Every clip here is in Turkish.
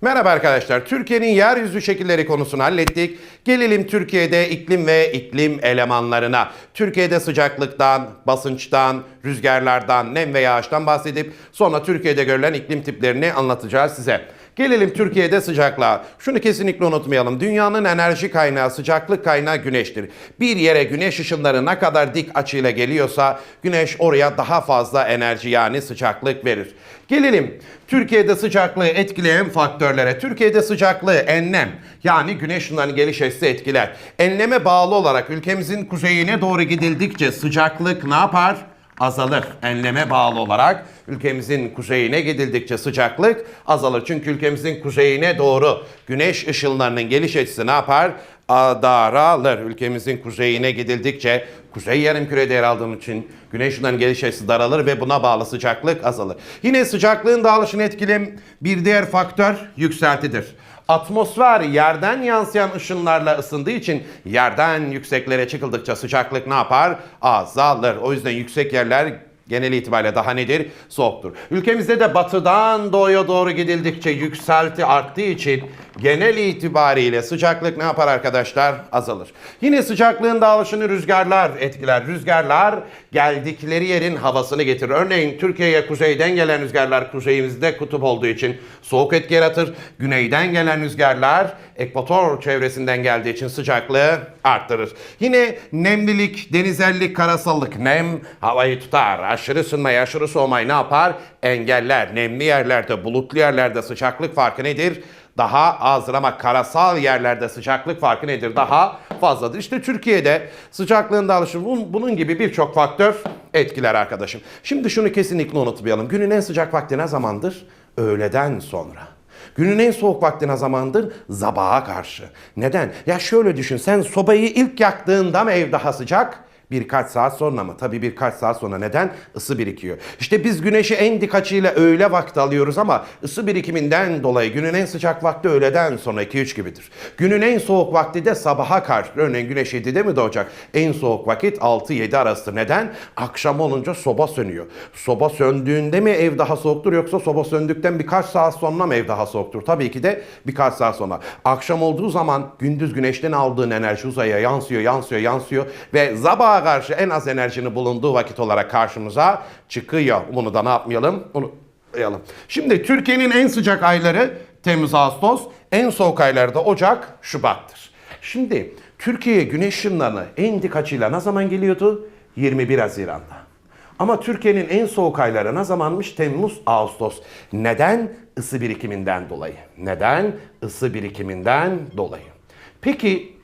Merhaba arkadaşlar. Türkiye'nin yeryüzü şekilleri konusunu hallettik. Gelelim Türkiye'de iklim ve iklim elemanlarına. Türkiye'de sıcaklıktan, basınçtan, rüzgarlardan, nem ve yağıştan bahsedip sonra Türkiye'de görülen iklim tiplerini anlatacağız size. Gelelim Türkiye'de sıcaklığa. Şunu kesinlikle unutmayalım. Dünyanın enerji kaynağı, sıcaklık kaynağı güneştir. Bir yere güneş ışınları ne kadar dik açıyla geliyorsa güneş oraya daha fazla enerji yani sıcaklık verir. Gelelim Türkiye'de sıcaklığı etkileyen faktörlere. Türkiye'de sıcaklığı enlem yani güneş ışınlarının geliş açısı etkiler. Enleme bağlı olarak ülkemizin kuzeyine doğru gidildikçe sıcaklık ne yapar? Azalır. Enleme bağlı olarak ülkemizin kuzeyine gidildikçe sıcaklık azalır. Çünkü ülkemizin kuzeyine doğru güneş ışınlarının geliş açısı ne yapar? Daralır. Ülkemizin kuzeyine gidildikçe kuzey yarımkürede yer aldığım için güneş ışınlarının geliş açısı daralır ve buna bağlı sıcaklık azalır. Yine sıcaklığın dağılışını etkileyen bir diğer faktör yükseltidir. Atmosfer yerden yansıyan ışınlarla ısındığı için yerden yükseklere çıkıldıkça sıcaklık ne yapar? Azalır. O yüzden yüksek yerler genel itibariyle daha nedir? Soğuktur. Ülkemizde de batıdan doğuya doğru gidildikçe yükselti arttığı için genel itibariyle sıcaklık ne yapar arkadaşlar? Azalır. Yine sıcaklığın dağılışını rüzgarlar etkiler. Rüzgarlar geldikleri yerin havasını getirir. Örneğin Türkiye'ye kuzeyden gelen rüzgarlar kuzeyimizde kutup olduğu için soğuk etki yaratır. Güneyden gelen rüzgarlar ekvator çevresinden geldiği için sıcaklığı arttırır. Yine nemlilik, denizellik, karasallık, nem havayı tutar. Aşırı ısınmayı, aşırı soğumayı ne yapar? Engeller. Nemli yerlerde, bulutlu yerlerde sıcaklık farkı nedir? Daha azdır ama karasal yerlerde sıcaklık farkı nedir? Daha fazladır. İşte Türkiye'de sıcaklığın dağılışı bunun, bunun gibi birçok faktör etkiler arkadaşım. Şimdi şunu kesinlikle unutmayalım. Günün en sıcak vakti ne zamandır? Öğleden sonra. Günün en soğuk vakti ne zamandır? Zabağa karşı. Neden? Ya şöyle düşün sen sobayı ilk yaktığında mı ev daha sıcak? Birkaç saat sonra mı? Tabii birkaç saat sonra. Neden? Isı birikiyor. İşte biz güneşi en dik açıyla öğle vakti alıyoruz ama ısı birikiminden dolayı günün en sıcak vakti öğleden sonra 2-3 gibidir. Günün en soğuk vakti de sabaha karşı. Örneğin güneş 7'de mi doğacak? En soğuk vakit 6-7 arasıdır. Neden? Akşam olunca soba sönüyor. Soba söndüğünde mi ev daha soğuktur yoksa soba söndükten birkaç saat sonra mı ev daha soğuktur? Tabii ki de birkaç saat sonra. Akşam olduğu zaman gündüz güneşten aldığın enerji uzaya yansıyor, yansıyor, yansıyor ve sabaha karşı en az enerjinin bulunduğu vakit olarak karşımıza çıkıyor. Bunu da ne yapmayalım? Unutmayalım. Şimdi Türkiye'nin en sıcak ayları Temmuz, Ağustos, en soğuk ayları da Ocak, Şubat'tır. Şimdi Türkiye'ye güneş ışınlarını en dik açıyla ne zaman geliyordu? 21 Haziran'da. Ama Türkiye'nin en soğuk ayları ne zamanmış? Temmuz, Ağustos. Neden? Isı birikiminden dolayı. Neden? Isı birikiminden dolayı. Peki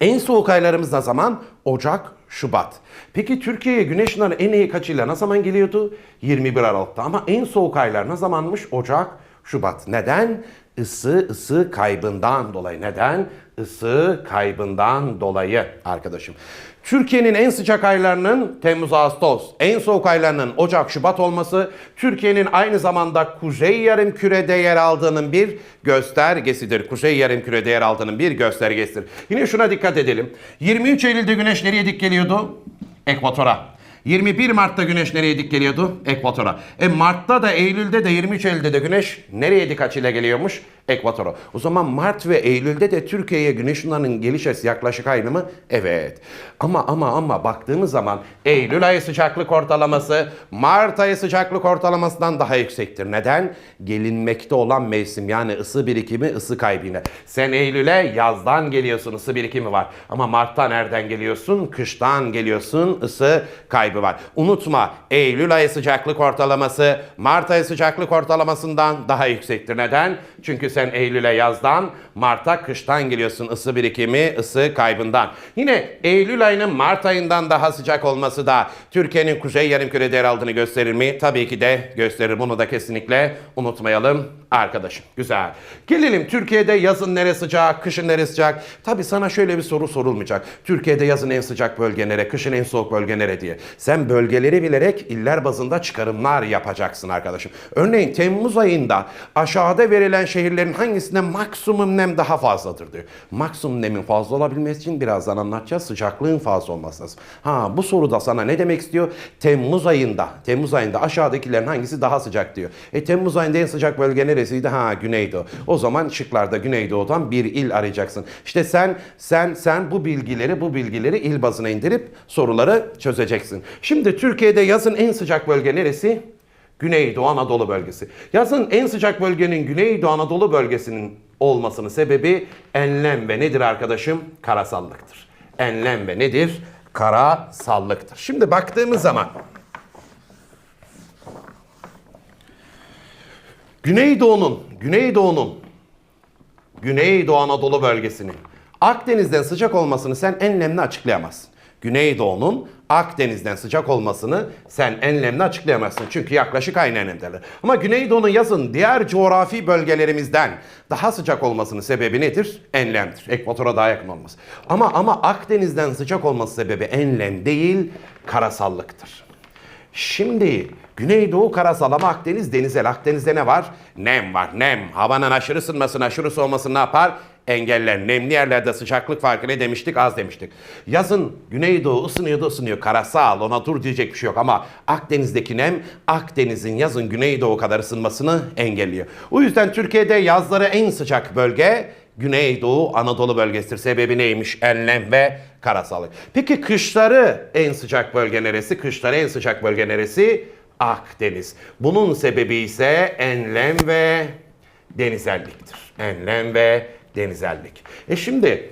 en soğuk aylarımız ne zaman? Ocak, Şubat. Peki Türkiye'ye güneş ışınları en iyi kaçıyla ne zaman geliyordu? 21 Aralık'ta. Ama en soğuk aylar ne zamanmış? Ocak, Şubat. Neden? Isı, ısı kaybından dolayı. Neden? Isı kaybından dolayı arkadaşım. Türkiye'nin en sıcak aylarının Temmuz, Ağustos, en soğuk aylarının Ocak, Şubat olması Türkiye'nin aynı zamanda Kuzey Yarımküre'de yer aldığının bir göstergesidir. Kuzey Yarımküre'de yer aldığının bir göstergesidir. Yine şuna dikkat edelim. 23 Eylül'de güneş nereye dik geliyordu? Ekvatora. 21 Mart'ta güneş nereye dik geliyordu? Ekvatora. E Mart'ta da Eylül'de de 23 Eylül'de de güneş nereye dik açıyla geliyormuş? Ekvatora. O zaman Mart ve Eylül'de de Türkiye'ye güneş ışınlarının geliş açısı yaklaşık aynı mı? Evet. Ama ama ama baktığımız zaman Eylül ayı sıcaklık ortalaması Mart ayı sıcaklık ortalamasından daha yüksektir. Neden? Gelinmekte olan mevsim yani ısı birikimi ısı kaybına. Sen Eylül'e yazdan geliyorsun ısı birikimi var. Ama Mart'ta nereden geliyorsun? Kıştan geliyorsun ısı kaybı var. Unutma Eylül ayı sıcaklık ortalaması Mart ayı sıcaklık ortalamasından daha yüksektir. Neden? Çünkü sen Eylül'e yazdan, Mart'a kıştan geliyorsun ısı birikimi, ısı kaybından. Yine Eylül ayının Mart ayından daha sıcak olması da Türkiye'nin kuzey yarımkürede yer aldığını gösterir mi? Tabii ki de gösterir. Bunu da kesinlikle unutmayalım arkadaşım. Güzel. Gelelim Türkiye'de yazın nere sıcak, kışın nere sıcak? Tabii sana şöyle bir soru sorulmayacak. Türkiye'de yazın en sıcak bölge nere, kışın en soğuk bölge nere diye. Sen bölgeleri bilerek iller bazında çıkarımlar yapacaksın arkadaşım. Örneğin Temmuz ayında aşağıda verilen şehirlerin hangisinde maksimum nem daha fazladır diyor. Maksimum nemin fazla olabilmesi için birazdan anlatacağız. Sıcaklığın fazla olması lazım. Ha bu soruda sana ne demek istiyor? Temmuz ayında, Temmuz ayında aşağıdakilerin hangisi daha sıcak diyor. E Temmuz ayında en sıcak bölge nere neresiydi? Ha Güneydoğu. O zaman şıklarda Güneydoğu'dan bir il arayacaksın. İşte sen sen sen bu bilgileri bu bilgileri il bazına indirip soruları çözeceksin. Şimdi Türkiye'de yazın en sıcak bölge neresi? Güneydoğu Anadolu bölgesi. Yazın en sıcak bölgenin Güneydoğu Anadolu bölgesinin olmasının sebebi enlem ve nedir arkadaşım? Karasallıktır. Enlem ve nedir? Karasallıktır. Şimdi baktığımız zaman Güneydoğu'nun, Güneydoğu'nun, Güneydoğu Anadolu bölgesinin Akdeniz'den sıcak olmasını sen enlemle açıklayamazsın. Güneydoğu'nun Akdeniz'den sıcak olmasını sen enlemle açıklayamazsın. Çünkü yaklaşık aynı enlemdeler. Ama Güneydoğu'nun yazın diğer coğrafi bölgelerimizden daha sıcak olmasının sebebi nedir? Enlemdir. Ekvatora daha yakın olması. Ama ama Akdeniz'den sıcak olması sebebi enlem değil, karasallıktır. Şimdi Güneydoğu karasal ama Akdeniz denizel. Akdeniz'de ne var? Nem var. Nem. Havanın aşırı ısınmasını, aşırı soğumasını ne yapar? Engeller. Nemli yerlerde sıcaklık farkı ne demiştik? Az demiştik. Yazın Güneydoğu ısınıyor da ısınıyor. Karasal. Ona dur diyecek bir şey yok. Ama Akdeniz'deki nem Akdeniz'in yazın Güneydoğu kadar ısınmasını engelliyor. O yüzden Türkiye'de yazları en sıcak bölge Güneydoğu Anadolu bölgesidir. Sebebi neymiş? Enlem ve karasallık. Peki kışları en sıcak bölge neresi? Kışları en sıcak bölge neresi? Akdeniz. Bunun sebebi ise enlem ve denizelliktir. Enlem ve denizellik. E şimdi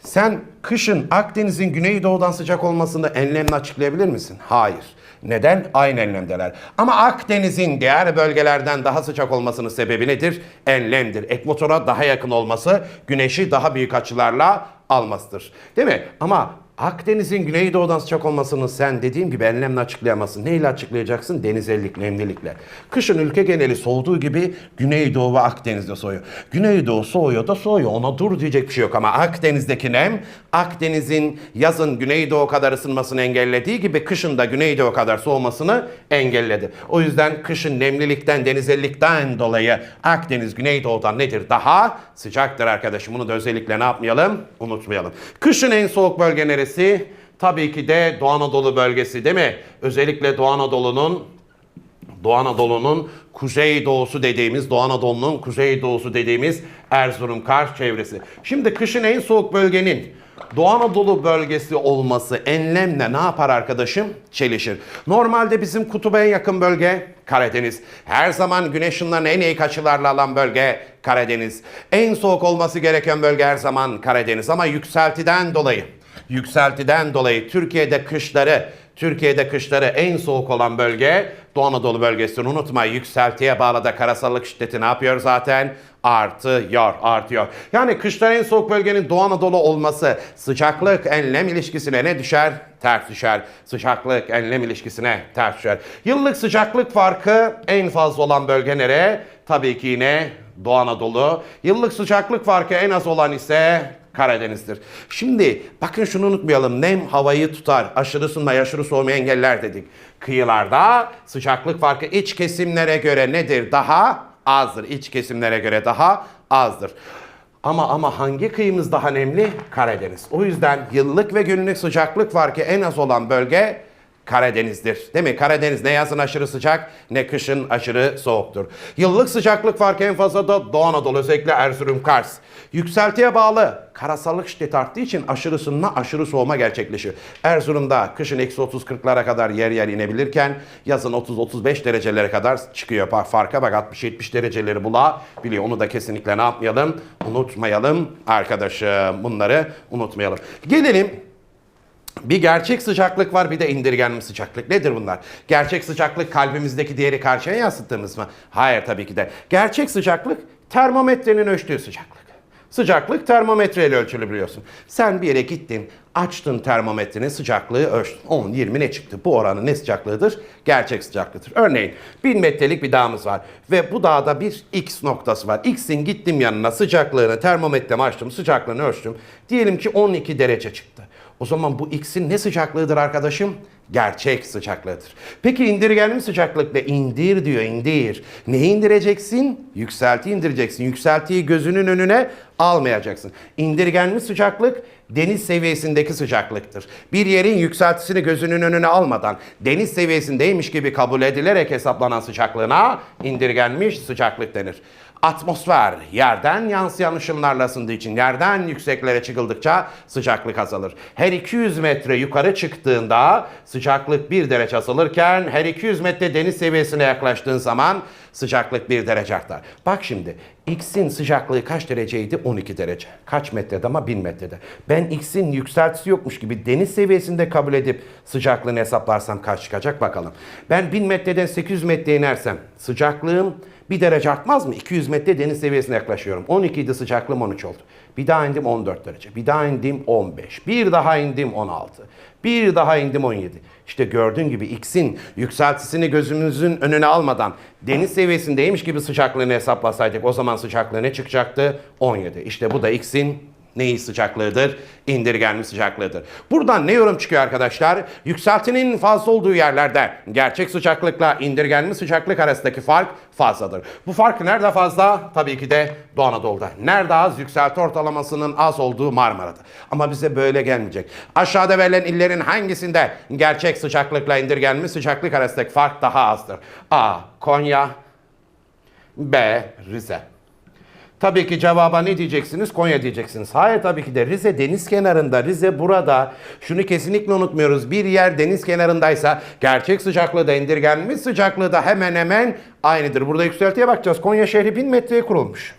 sen kışın Akdeniz'in güneydoğudan sıcak olmasını enlemle açıklayabilir misin? Hayır. Neden? Aynı enlemdeler. Ama Akdeniz'in diğer bölgelerden daha sıcak olmasının sebebi nedir? Enlemdir. Ekvatora daha yakın olması, güneşi daha büyük açılarla almasıdır. Değil mi? Ama Akdeniz'in güneydoğudan sıcak olmasını sen dediğim gibi enlemle açıklayamazsın. Neyle açıklayacaksın? Denizellik, nemlilikle. Kışın ülke geneli soğuduğu gibi Güneydoğu ve Akdeniz'de soğuyor. Güneydoğu soğuyor da soğuyor. Ona dur diyecek bir şey yok ama Akdeniz'deki nem Akdeniz'in yazın Güneydoğu kadar ısınmasını engellediği gibi kışın da Güneydoğu kadar soğumasını engelledi. O yüzden kışın nemlilikten, denizellikten dolayı Akdeniz Güneydoğu'dan nedir? Daha sıcaktır arkadaşım. Bunu da özellikle ne yapmayalım? Unutmayalım. Kışın en soğuk bölge neresi? Tabii ki de Doğu Anadolu bölgesi değil mi? Özellikle Doğu Anadolu'nun Doğu Anadolu'nun kuzey doğusu dediğimiz, Doğu Anadolu'nun kuzey doğusu dediğimiz Erzurum, Kars çevresi. Şimdi kışın en soğuk bölgenin Doğu Anadolu bölgesi olması enlemle ne yapar arkadaşım? Çelişir. Normalde bizim kutuba en yakın bölge Karadeniz. Her zaman güneş ışınlarını en iyi açılarla alan bölge Karadeniz. En soğuk olması gereken bölge her zaman Karadeniz ama yükseltiden dolayı yükseltiden dolayı Türkiye'de kışları Türkiye'de kışları en soğuk olan bölge Doğu Anadolu bölgesini unutma. Yükseltiye bağlı da karasallık şiddeti ne yapıyor zaten? Artıyor, artıyor. Yani kışlar en soğuk bölgenin Doğu Anadolu olması sıcaklık enlem ilişkisine ne düşer? Ters düşer. Sıcaklık enlem ilişkisine ters düşer. Yıllık sıcaklık farkı en fazla olan bölge nere? Tabii ki yine Doğu Anadolu. Yıllık sıcaklık farkı en az olan ise Karadeniz'dir. Şimdi bakın şunu unutmayalım. Nem havayı tutar. Aşırı ısınma, aşırı soğumayı engeller dedik. Kıyılarda sıcaklık farkı iç kesimlere göre nedir? Daha azdır. İç kesimlere göre daha azdır. Ama ama hangi kıyımız daha nemli? Karadeniz. O yüzden yıllık ve günlük sıcaklık farkı en az olan bölge Karadeniz'dir. Değil mi? Karadeniz ne yazın aşırı sıcak ne kışın aşırı soğuktur. Yıllık sıcaklık farkı en fazla da Doğu Anadolu özellikle Erzurum, Kars. Yükseltiye bağlı karasallık şiddeti arttığı için aşırı ısınma, aşırı soğuma gerçekleşiyor. Erzurum'da kışın eksi 30-40'lara kadar yer yer inebilirken yazın 30-35 derecelere kadar çıkıyor. Farka bak 60-70 dereceleri bulabiliyor. Onu da kesinlikle ne yapmayalım? Unutmayalım arkadaşım. Bunları unutmayalım. Gelelim bir gerçek sıcaklık var bir de indirgenmiş sıcaklık. Nedir bunlar? Gerçek sıcaklık kalbimizdeki değeri karşıya yansıttığımız mı? Hayır tabii ki de. Gerçek sıcaklık termometrenin ölçtüğü sıcaklık. Sıcaklık termometreyle ölçülür biliyorsun. Sen bir yere gittin, açtın termometrenin sıcaklığı ölçtün. 10, 20 ne çıktı? Bu oranın ne sıcaklığıdır? Gerçek sıcaklıktır. Örneğin 1000 metrelik bir dağımız var ve bu dağda bir X noktası var. X'in gittim yanına sıcaklığını termometremi açtım, sıcaklığını ölçtüm. Diyelim ki 12 derece çıktı. O zaman bu x'in ne sıcaklığıdır arkadaşım? Gerçek sıcaklığıdır. Peki indirgenmiş sıcaklıkla indir diyor indir. Neyi indireceksin? Yükselti indireceksin. Yükseltiyi gözünün önüne almayacaksın. İndirgenmiş sıcaklık deniz seviyesindeki sıcaklıktır. Bir yerin yükseltisini gözünün önüne almadan deniz seviyesindeymiş gibi kabul edilerek hesaplanan sıcaklığına indirgenmiş sıcaklık denir. Atmosfer yerden yansıyan ışınlarla ısındığı için yerden yükseklere çıkıldıkça sıcaklık azalır. Her 200 metre yukarı çıktığında sıcaklık 1 derece azalırken her 200 metre deniz seviyesine yaklaştığın zaman sıcaklık 1 derece artar. Bak şimdi X'in sıcaklığı kaç dereceydi? 12 derece. Kaç metrede ama 1000 metrede. Ben X'in yükseltisi yokmuş gibi deniz seviyesinde kabul edip sıcaklığını hesaplarsam kaç çıkacak bakalım. Ben 1000 metreden 800 metreye inersem sıcaklığım bir derece artmaz mı? 200 metre deniz seviyesine yaklaşıyorum. 12 idi sıcaklığım 13 oldu. Bir daha indim 14 derece. Bir daha indim 15. Bir daha indim 16. Bir daha indim 17. İşte gördüğün gibi X'in yükseltisini gözümüzün önüne almadan deniz seviyesindeymiş gibi sıcaklığını hesaplasaydık o zaman sıcaklığı ne çıkacaktı? 17. İşte bu da X'in neyi sıcaklığıdır? İndirgenmiş sıcaklığıdır. Buradan ne yorum çıkıyor arkadaşlar? Yükseltinin fazla olduğu yerlerde gerçek sıcaklıkla indirgenmiş sıcaklık arasındaki fark fazladır. Bu fark nerede fazla? Tabii ki de Doğu Anadolu'da. Nerede az? Yükselti ortalamasının az olduğu Marmara'da. Ama bize böyle gelmeyecek. Aşağıda verilen illerin hangisinde gerçek sıcaklıkla indirgenmiş sıcaklık arasındaki fark daha azdır? A. Konya B. Rize Tabii ki cevaba ne diyeceksiniz? Konya diyeceksiniz. Hayır tabii ki de Rize deniz kenarında. Rize burada. Şunu kesinlikle unutmuyoruz. Bir yer deniz kenarındaysa gerçek sıcaklığı da indirgenmiş sıcaklığı da hemen hemen aynıdır. Burada yükseltiye bakacağız. Konya şehri 1000 metreye kurulmuş.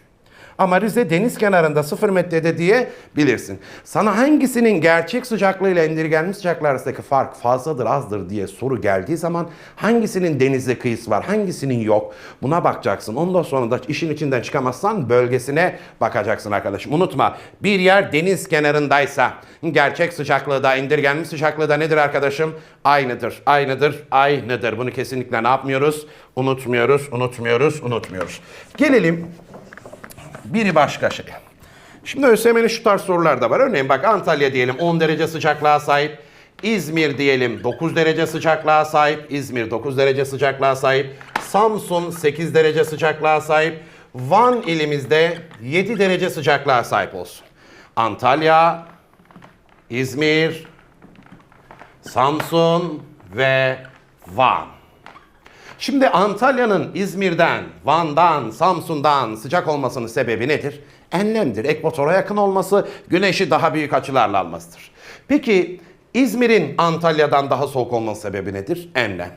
Ama Rize deniz kenarında 0 metrede diye bilirsin. Sana hangisinin gerçek sıcaklığıyla indirgenmiş sıcaklığı arasındaki fark fazladır azdır diye soru geldiği zaman hangisinin denizle kıyısı var hangisinin yok buna bakacaksın. Ondan sonra da işin içinden çıkamazsan bölgesine bakacaksın arkadaşım. Unutma bir yer deniz kenarındaysa gerçek sıcaklığı da indirgenmiş sıcaklığı da nedir arkadaşım? Aynıdır, aynıdır, aynıdır. Bunu kesinlikle ne yapmıyoruz? Unutmuyoruz, unutmuyoruz, unutmuyoruz. Gelelim biri başka şey. Şimdi ÖSYM'nin şu tarz sorular da var. Örneğin bak Antalya diyelim 10 derece sıcaklığa sahip. İzmir diyelim 9 derece sıcaklığa sahip. İzmir 9 derece sıcaklığa sahip. Samsun 8 derece sıcaklığa sahip. Van ilimizde 7 derece sıcaklığa sahip olsun. Antalya, İzmir, Samsun ve Van. Şimdi Antalya'nın İzmir'den, Van'dan, Samsun'dan sıcak olmasının sebebi nedir? Enlemdir. Ekvatora yakın olması, güneşi daha büyük açılarla almasıdır. Peki İzmir'in Antalya'dan daha soğuk olmasının sebebi nedir? Enlem.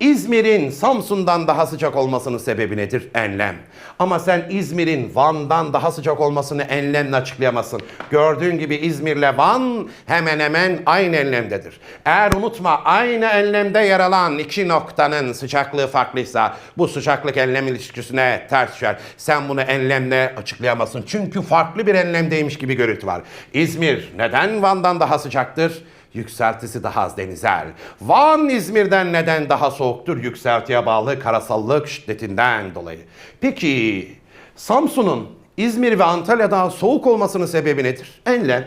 İzmir'in Samsun'dan daha sıcak olmasının sebebi nedir? Enlem. Ama sen İzmir'in Van'dan daha sıcak olmasını enlemle açıklayamazsın. Gördüğün gibi İzmir'le Van hemen hemen aynı enlemdedir. Eğer unutma aynı enlemde yer alan iki noktanın sıcaklığı farklıysa bu sıcaklık enlem ilişkisine ters düşer. Sen bunu enlemle açıklayamazsın. Çünkü farklı bir enlemdeymiş gibi görüntü var. İzmir neden Van'dan daha sıcaktır? Yükseltisi daha az denizel. Van İzmir'den neden daha soğuktur? Yükseltiye bağlı karasallık şiddetinden dolayı. Peki Samsun'un İzmir ve Antalya'da soğuk olmasının sebebi nedir? Enlem.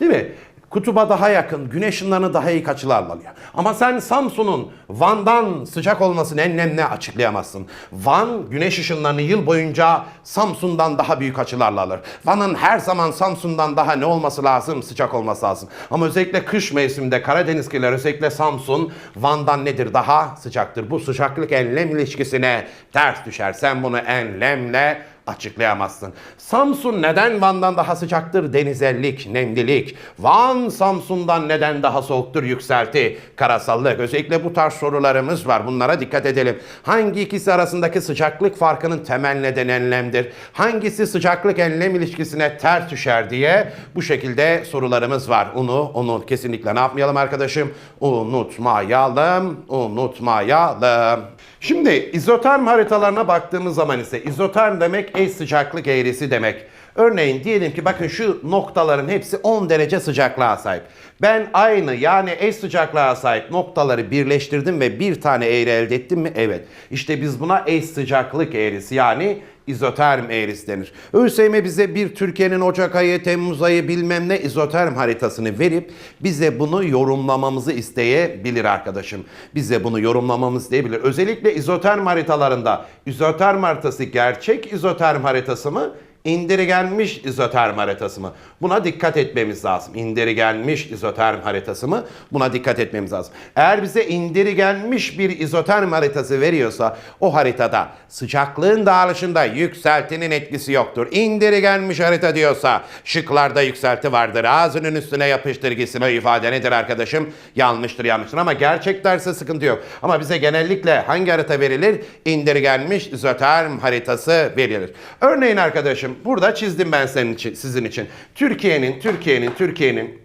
Değil mi? Kutuba daha yakın, güneş ışınlarını daha iyi açılarla alıyor. Ama sen Samsun'un Van'dan sıcak olmasını enlemle açıklayamazsın. Van güneş ışınlarını yıl boyunca Samsun'dan daha büyük açılarla alır. Van'ın her zaman Samsun'dan daha ne olması lazım? Sıcak olması lazım. Ama özellikle kış mevsiminde Karadeniz kıyıları özellikle Samsun Van'dan nedir? Daha sıcaktır. Bu sıcaklık enlem ilişkisine ters düşer. Sen bunu enlemle açıklayamazsın. Samsun neden Van'dan daha sıcaktır? Denizellik, nemlilik. Van Samsun'dan neden daha soğuktur? Yükselti, karasallık. Özellikle bu tarz sorularımız var. Bunlara dikkat edelim. Hangi ikisi arasındaki sıcaklık farkının temel nedeni enlemdir? Hangisi sıcaklık enlem ilişkisine ters düşer diye bu şekilde sorularımız var. Onu, onu kesinlikle ne yapmayalım arkadaşım? Unutmayalım, unutmayalım. Şimdi izoterm haritalarına baktığımız zaman ise izoterm demek eş sıcaklık eğrisi demek. Örneğin diyelim ki bakın şu noktaların hepsi 10 derece sıcaklığa sahip. Ben aynı yani eş sıcaklığa sahip noktaları birleştirdim ve bir tane eğri elde ettim mi? Evet. İşte biz buna eş sıcaklık eğrisi yani izoterm eğrisi denir. ÖSYM bize bir Türkiye'nin Ocak ayı, Temmuz ayı bilmem ne izoterm haritasını verip bize bunu yorumlamamızı isteyebilir arkadaşım. Bize bunu yorumlamamızı isteyebilir. Özellikle izoterm haritalarında izoterm haritası gerçek izoterm haritası mı? İndirgenmiş izoterm haritası mı? Buna dikkat etmemiz lazım. İndirgenmiş izoterm haritası mı? Buna dikkat etmemiz lazım. Eğer bize indirgenmiş bir izoterm haritası veriyorsa o haritada sıcaklığın dağılışında yükseltinin etkisi yoktur. İndirgenmiş harita diyorsa şıklarda yükselti vardır. Ağzının üstüne yapıştır gitsin ifade nedir arkadaşım? Yanlıştır yanlıştır ama gerçek derse sıkıntı yok. Ama bize genellikle hangi harita verilir? İndirgenmiş izoterm haritası verilir. Örneğin arkadaşım burada çizdim ben senin için, sizin için. Türkiye'nin, Türkiye'nin, Türkiye'nin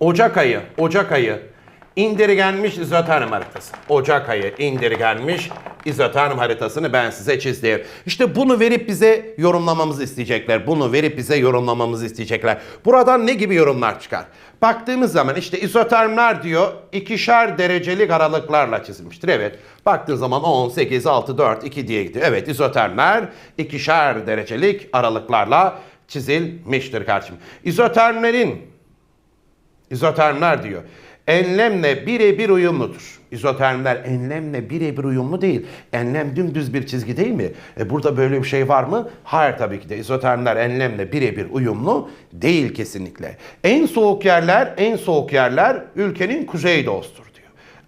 Ocak ayı, Ocak ayı indirgenmiş izoterm haritası. Ocak ayı indirgenmiş izoterm haritasını ben size çizdim. İşte bunu verip bize yorumlamamızı isteyecekler. Bunu verip bize yorumlamamızı isteyecekler. Buradan ne gibi yorumlar çıkar? Baktığımız zaman işte izotermler diyor ikişer derecelik aralıklarla çizilmiştir. Evet. Baktığın zaman 10, 8, 6, 4, 2 diye gidiyor. Evet izotermler ikişer derecelik aralıklarla çizilmiştir kardeşim. İzotermlerin İzotermler diyor. Enlemle birebir uyumludur. İzotermler enlemle birebir uyumlu değil. Enlem dümdüz bir çizgi değil mi? E burada böyle bir şey var mı? Hayır tabii ki de. İzotermler enlemle birebir uyumlu değil kesinlikle. En soğuk yerler, en soğuk yerler ülkenin kuzeydoğusudur.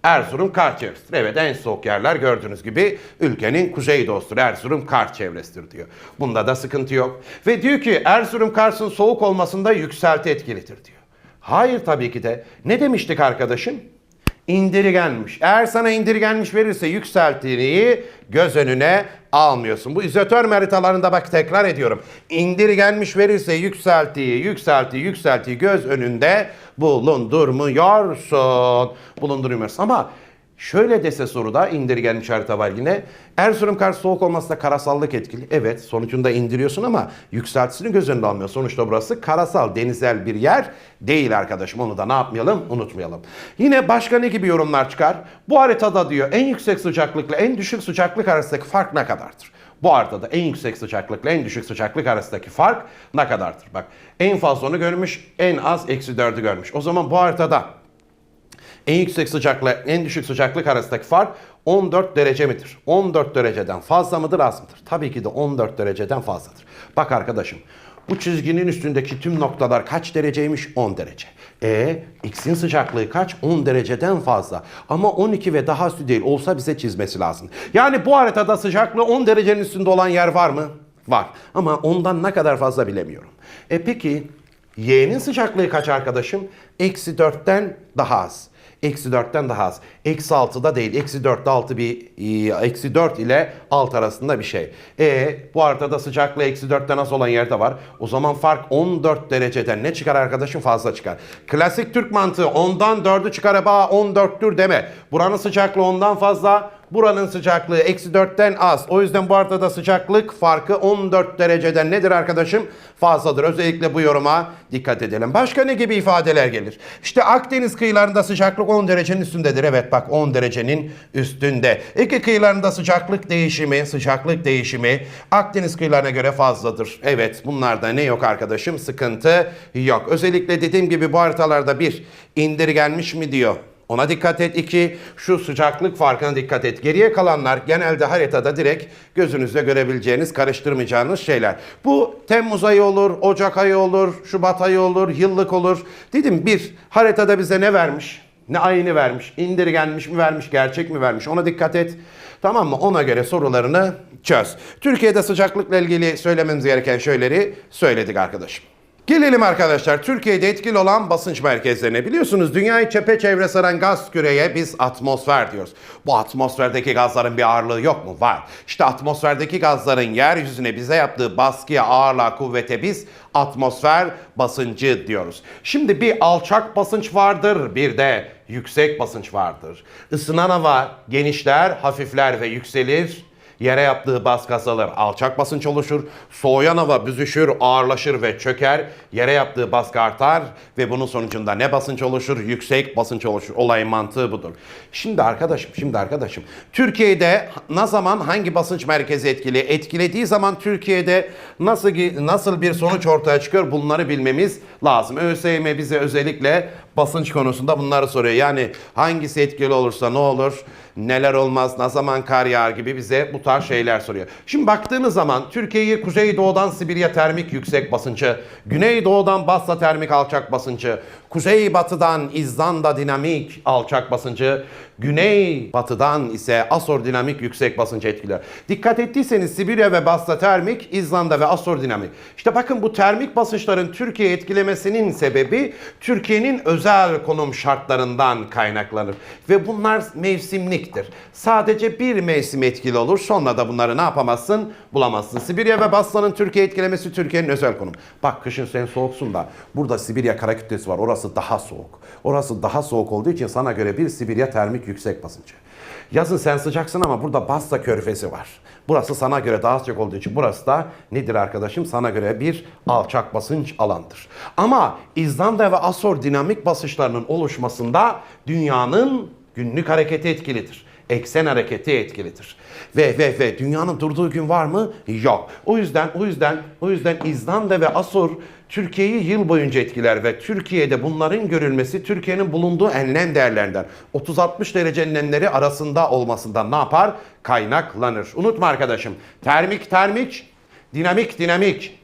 Erzurum kar çevresidir. Evet en soğuk yerler gördüğünüz gibi ülkenin kuzeydoğusudur. Erzurum kar çevresidir diyor. Bunda da sıkıntı yok. Ve diyor ki Erzurum Kars'ın soğuk olmasında yükselti etkilidir diyor. Hayır tabii ki de. Ne demiştik arkadaşım? İndirgenmiş. Eğer sana indirgenmiş verirse yükseltiliği göz önüne almıyorsun. Bu izotörm haritalarında bak tekrar ediyorum. İndirgenmiş verirse yükseltiyi, yükseltiyi, yükseltiyi göz önünde bulundurmuyorsun. Bulundurmuyorsun ama Şöyle dese soruda indirgenmiş harita var yine. Erzurum Kars soğuk olmasında karasallık etkili. Evet sonucunda indiriyorsun ama yükseltisini göz önünde almıyor. Sonuçta burası karasal, denizel bir yer değil arkadaşım. Onu da ne yapmayalım? Unutmayalım. Yine başka ne gibi yorumlar çıkar? Bu haritada diyor en yüksek sıcaklıkla en düşük sıcaklık arasındaki fark ne kadardır? Bu haritada en yüksek sıcaklıkla en düşük sıcaklık arasındaki fark ne kadardır? Bak en fazla onu görmüş, en az eksi 4'ü görmüş. O zaman bu haritada en yüksek sıcaklık, en düşük sıcaklık arasındaki fark 14 derece midir? 14 dereceden fazla mıdır, az mıdır? Tabii ki de 14 dereceden fazladır. Bak arkadaşım, bu çizginin üstündeki tüm noktalar kaç dereceymiş? 10 derece. E X'in sıcaklığı kaç? 10 dereceden fazla. Ama 12 ve daha üstü değil. Olsa bize çizmesi lazım. Yani bu haritada sıcaklığı 10 derecenin üstünde olan yer var mı? Var. Ama ondan ne kadar fazla bilemiyorum. E peki Y'nin sıcaklığı kaç arkadaşım? Eksi 4'ten daha az. Eksi 4'ten daha az. Eksi 6'da değil. Eksi 4'te 6 bir e, eksi 4 ile 6 arasında bir şey. E bu haritada sıcaklığı eksi 4'ten az olan yerde var. O zaman fark 14 dereceden ne çıkar arkadaşım? Fazla çıkar. Klasik Türk mantığı 10'dan 4'ü çıkar ba 14'tür deme. Buranın sıcaklığı ondan fazla. Buranın sıcaklığı eksi 4'ten az. O yüzden bu haritada sıcaklık farkı 14 dereceden nedir arkadaşım? Fazladır. Özellikle bu yoruma dikkat edelim. Başka ne gibi ifadeler gelir? İşte Akdeniz kıyılarında sıcaklık 10 derecenin üstündedir. Evet bak 10 derecenin üstünde. İki kıyılarında sıcaklık değişimi, sıcaklık değişimi Akdeniz kıyılarına göre fazladır. Evet bunlarda ne yok arkadaşım? Sıkıntı yok. Özellikle dediğim gibi bu haritalarda bir indirgenmiş mi diyor. Ona dikkat et. İki, şu sıcaklık farkına dikkat et. Geriye kalanlar genelde haritada direkt gözünüzle görebileceğiniz, karıştırmayacağınız şeyler. Bu Temmuz ayı olur, Ocak ayı olur, Şubat ayı olur, yıllık olur. Dedim bir, haritada bize ne vermiş? Ne ayını vermiş? İndirgenmiş mi vermiş? Gerçek mi vermiş? Ona dikkat et. Tamam mı? Ona göre sorularını çöz. Türkiye'de sıcaklıkla ilgili söylememiz gereken şeyleri söyledik arkadaşım. Gelelim arkadaşlar Türkiye'de etkili olan basınç merkezlerine. Biliyorsunuz dünyayı çepeçevre saran gaz küreye biz atmosfer diyoruz. Bu atmosferdeki gazların bir ağırlığı yok mu? Var. İşte atmosferdeki gazların yeryüzüne bize yaptığı baskıya, ağırlığa, kuvvete biz atmosfer basıncı diyoruz. Şimdi bir alçak basınç vardır, bir de yüksek basınç vardır. Isınan hava genişler, hafifler ve yükselir Yere yaptığı baskı azalır, alçak basınç oluşur. Soğuyan hava büzüşür, ağırlaşır ve çöker. Yere yaptığı baskı artar ve bunun sonucunda ne basınç oluşur? Yüksek basınç oluşur. Olayın mantığı budur. Şimdi arkadaşım, şimdi arkadaşım. Türkiye'de ne zaman hangi basınç merkezi etkili? Etkilediği zaman Türkiye'de nasıl nasıl bir sonuç ortaya çıkıyor? Bunları bilmemiz lazım. ÖSYM bize özellikle basınç konusunda bunları soruyor. Yani hangisi etkili olursa ne olur? neler olmaz, ne zaman kar yağar gibi bize bu tarz şeyler soruyor. Şimdi baktığınız zaman Türkiye'yi kuzeydoğudan Sibirya termik yüksek basıncı, güneydoğudan Basra termik alçak basıncı, kuzeybatıdan İzlanda dinamik alçak basıncı, güneybatıdan ise Asor dinamik yüksek basıncı etkiler. Dikkat ettiyseniz Sibirya ve Basra termik, İzlanda ve Asor dinamik. İşte bakın bu termik basınçların Türkiye etkilemesinin sebebi Türkiye'nin özel konum şartlarından kaynaklanır. Ve bunlar mevsimliktir. Sadece bir mevsim etkili olur. Sonra da bunları ne yapamazsın? Bulamazsın. Sibirya ve Basra'nın Türkiye etkilemesi Türkiye'nin özel konum. Bak kışın sen soğuksun da burada Sibirya kara kütlesi var. Orası daha soğuk. Orası daha soğuk olduğu için sana göre bir Sibirya termik yüksek basıncı. Yazın sen sıcaksın ama burada Basra körfezi var. Burası sana göre daha sıcak olduğu için burası da nedir arkadaşım? Sana göre bir alçak basınç alandır. Ama İzlanda ve Asor dinamik basınçlarının oluşmasında dünyanın günlük hareketi etkilidir eksen hareketi etkilidir. Ve ve ve dünyanın durduğu gün var mı? Yok. O yüzden o yüzden o yüzden İzlanda ve Asur Türkiye'yi yıl boyunca etkiler ve Türkiye'de bunların görülmesi Türkiye'nin bulunduğu enlem değerlerinden 30-60 derece enlemleri arasında olmasından ne yapar? Kaynaklanır. Unutma arkadaşım. Termik termik, dinamik dinamik,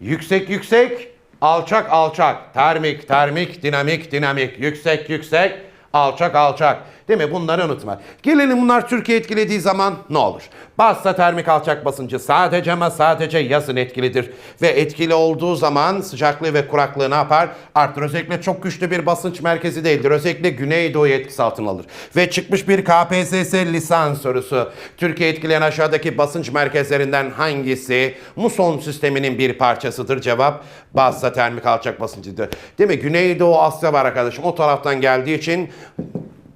yüksek yüksek, alçak alçak, termik termik, dinamik dinamik, yüksek yüksek, alçak alçak. Değil mi? Bunları unutma. Gelelim bunlar Türkiye etkilediği zaman ne olur? Basra termik alçak basıncı sadece ama sadece yazın etkilidir. Ve etkili olduğu zaman sıcaklığı ve kuraklığı ne yapar? Artır. Özellikle çok güçlü bir basınç merkezi değildir. Özellikle Güneydoğu etkisi altına alır. Ve çıkmış bir KPSS lisans sorusu. Türkiye etkileyen aşağıdaki basınç merkezlerinden hangisi muson sisteminin bir parçasıdır? Cevap Basra termik alçak basıncıdır. Değil mi? Güneydoğu Asya var arkadaşım. O taraftan geldiği için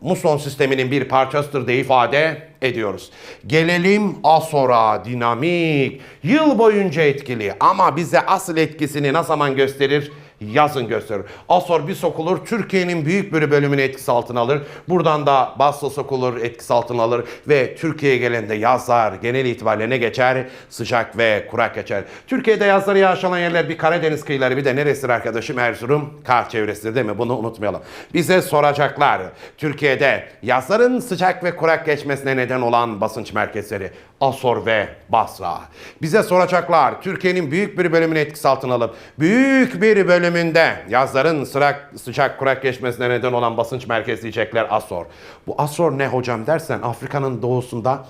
muson sisteminin bir parçasıdır diye ifade ediyoruz. Gelelim Asor'a dinamik. Yıl boyunca etkili ama bize asıl etkisini ne zaman gösterir? Yazın gösterir. Asor bir sokulur Türkiye'nin büyük bir bölümünü etkisi altına alır. Buradan da Basra sokulur etkisi altına alır ve Türkiye'ye gelende yazlar genel itibariyle ne geçer? Sıcak ve kurak geçer. Türkiye'de yazları yağışlanan yerler bir Karadeniz kıyıları bir de neresidir arkadaşım? Erzurum kar çevresidir değil mi? Bunu unutmayalım. Bize soracaklar. Türkiye'de yazların sıcak ve kurak geçmesine neden olan basınç merkezleri Asor ve Basra. Bize soracaklar. Türkiye'nin büyük bir bölümünü etkisi altına alıp büyük bir bölümünde yazların sıcak, sıcak kurak geçmesine neden olan basınç merkezi diyecekler Asor. Bu Asor ne hocam dersen Afrika'nın doğusunda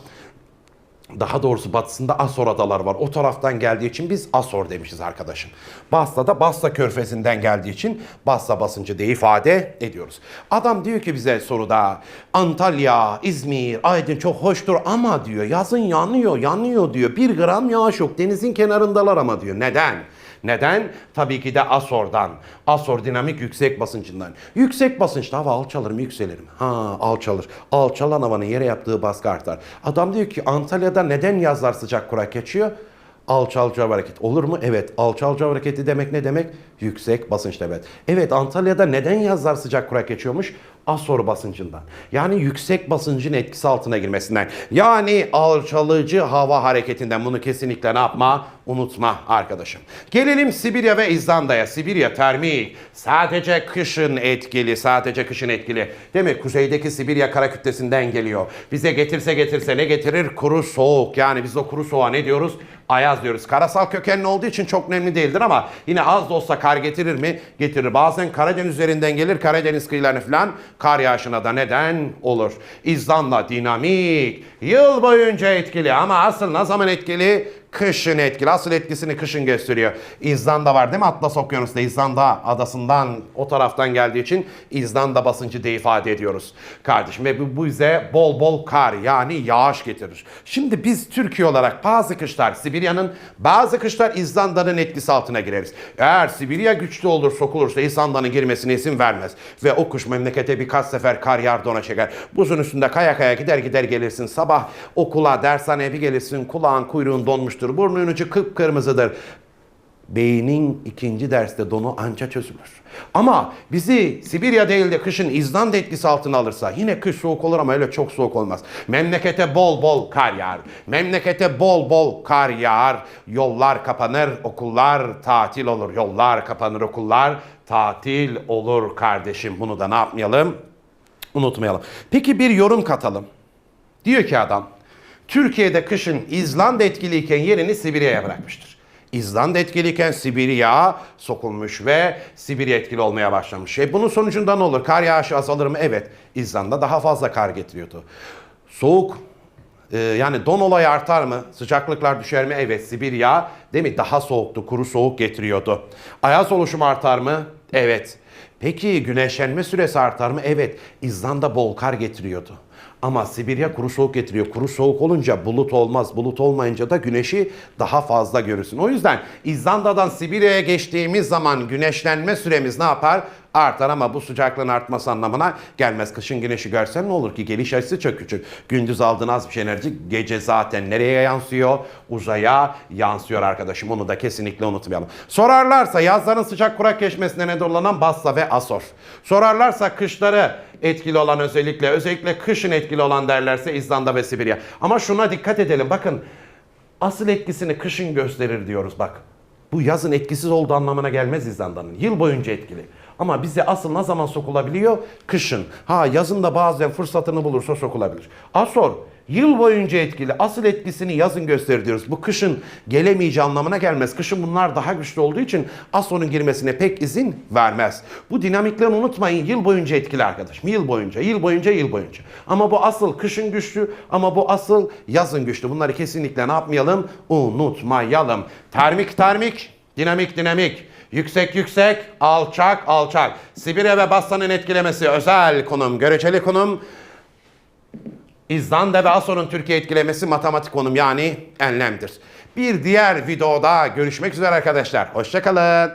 daha doğrusu batısında Asor adalar var. O taraftan geldiği için biz Asor demişiz arkadaşım. Basra da Basra körfezinden geldiği için Basra basıncı diye ifade ediyoruz. Adam diyor ki bize soruda Antalya, İzmir, Aydın çok hoştur ama diyor yazın yanıyor, yanıyor diyor. Bir gram yağış yok denizin kenarındalar ama diyor. Neden? Neden? Tabii ki de Asor'dan. Asor dinamik yüksek basıncından. Yüksek basınçta hava alçalır mı yükselir mi? Ha alçalır. Alçalan havanın yere yaptığı baskı artar. Adam diyor ki Antalya'da neden yazlar sıcak kurak geçiyor? Alçalca hareket. Olur mu? Evet. Alçalca hareketi demek ne demek? Yüksek basınç demek. Evet Antalya'da neden yazlar sıcak kurak geçiyormuş? Asor basıncından. Yani yüksek basıncın etkisi altına girmesinden. Yani alçalıcı hava hareketinden bunu kesinlikle ne yapma? Unutma arkadaşım. Gelelim Sibirya ve İzlanda'ya. Sibirya termik. Sadece kışın etkili. Sadece kışın etkili. Değil mi? Kuzeydeki Sibirya kara kütlesinden geliyor. Bize getirse getirse ne getirir? Kuru soğuk. Yani biz o kuru soğuğa ne diyoruz? Ayaz diyoruz. Karasal kökenli olduğu için çok önemli değildir ama yine az da olsa kar getirir mi? Getirir. Bazen Karadeniz üzerinden gelir. Karadeniz kıyılarını falan kar yağışına da neden olur. İzlanda dinamik. Yıl boyunca etkili ama asıl ne zaman etkili? Kışın etkili. Asıl etkisini kışın gösteriyor. İzlanda var değil mi? Atlas Okyanusu'nda İzlanda adasından o taraftan geldiği için İzlanda basıncı diye ifade ediyoruz. Kardeşim ve bu, bize bol bol kar yani yağış getirir. Şimdi biz Türkiye olarak bazı kışlar Sibirya'nın bazı kışlar İzlanda'nın etkisi altına gireriz. Eğer Sibirya güçlü olur sokulursa İzlanda'nın girmesine izin vermez. Ve o kuş memlekete birkaç sefer kar yağar çeker. Buzun üstünde kaya kaya gider gider gelirsin. Sabah okula dershaneye bir gelirsin kulağın kuyruğun donmuştur. Burnun ucu kıpkırmızıdır beynin ikinci derste donu anca çözülür. Ama bizi Sibirya değil de kışın İzlanda etkisi altına alırsa yine kış soğuk olur ama öyle çok soğuk olmaz. Memlekete bol bol kar yağar. Memlekete bol bol kar yağar. Yollar kapanır, okullar tatil olur. Yollar kapanır, okullar tatil olur kardeşim. Bunu da ne yapmayalım? Unutmayalım. Peki bir yorum katalım. Diyor ki adam, Türkiye'de kışın İzlanda etkiliyken yerini Sibirya'ya bırakmıştır. İzlanda etkiliyken Sibirya sokulmuş ve Sibirya etkili olmaya başlamış. E bunun sonucunda ne olur? Kar yağışı azalır mı? Evet. İzlanda daha fazla kar getiriyordu. Soğuk e, yani don olayı artar mı? Sıcaklıklar düşer mi? Evet. Sibirya değil mi? Daha soğuktu. Kuru soğuk getiriyordu. Ayaz oluşumu artar mı? Evet. Peki güneşlenme süresi artar mı? Evet. İzlanda bol kar getiriyordu. Ama Sibirya kuru soğuk getiriyor. Kuru soğuk olunca bulut olmaz. Bulut olmayınca da güneşi daha fazla görürsün. O yüzden İzlanda'dan Sibirya'ya geçtiğimiz zaman güneşlenme süremiz ne yapar? Artar ama bu sıcaklığın artması anlamına gelmez. Kışın güneşi görsen ne olur ki? Geliş açısı çok küçük. Gündüz aldığın az bir şey enerji gece zaten nereye yansıyor? Uzaya yansıyor arkadaşım. Onu da kesinlikle unutmayalım. Sorarlarsa yazların sıcak kurak geçmesine neden olan Basra ve Asor. Sorarlarsa kışları etkili olan özellikle özellikle kışın etkili olan derlerse İzlanda ve Sibirya. Ama şuna dikkat edelim. Bakın asıl etkisini kışın gösterir diyoruz bak. Bu yazın etkisiz olduğu anlamına gelmez İzlanda'nın. Yıl boyunca etkili. Ama bize asıl ne zaman sokulabiliyor? Kışın. Ha yazın da bazen fırsatını bulursa sokulabilir. Asor yıl boyunca etkili. Asıl etkisini yazın gösterir. Bu kışın gelemeyeceği anlamına gelmez. Kışın bunlar daha güçlü olduğu için Asor'un girmesine pek izin vermez. Bu dinamikleri unutmayın. Yıl boyunca etkili arkadaşım. Yıl boyunca, yıl boyunca, yıl boyunca. Ama bu asıl kışın güçlü ama bu asıl yazın güçlü. Bunları kesinlikle ne yapmayalım? Unutmayalım. Termik termik, dinamik dinamik. Yüksek yüksek, alçak alçak. Sibirya ve Basra'nın etkilemesi özel konum, göreceli konum. İzlanda ve Asor'un Türkiye etkilemesi matematik konum yani enlemdir. Bir diğer videoda görüşmek üzere arkadaşlar. Hoşçakalın.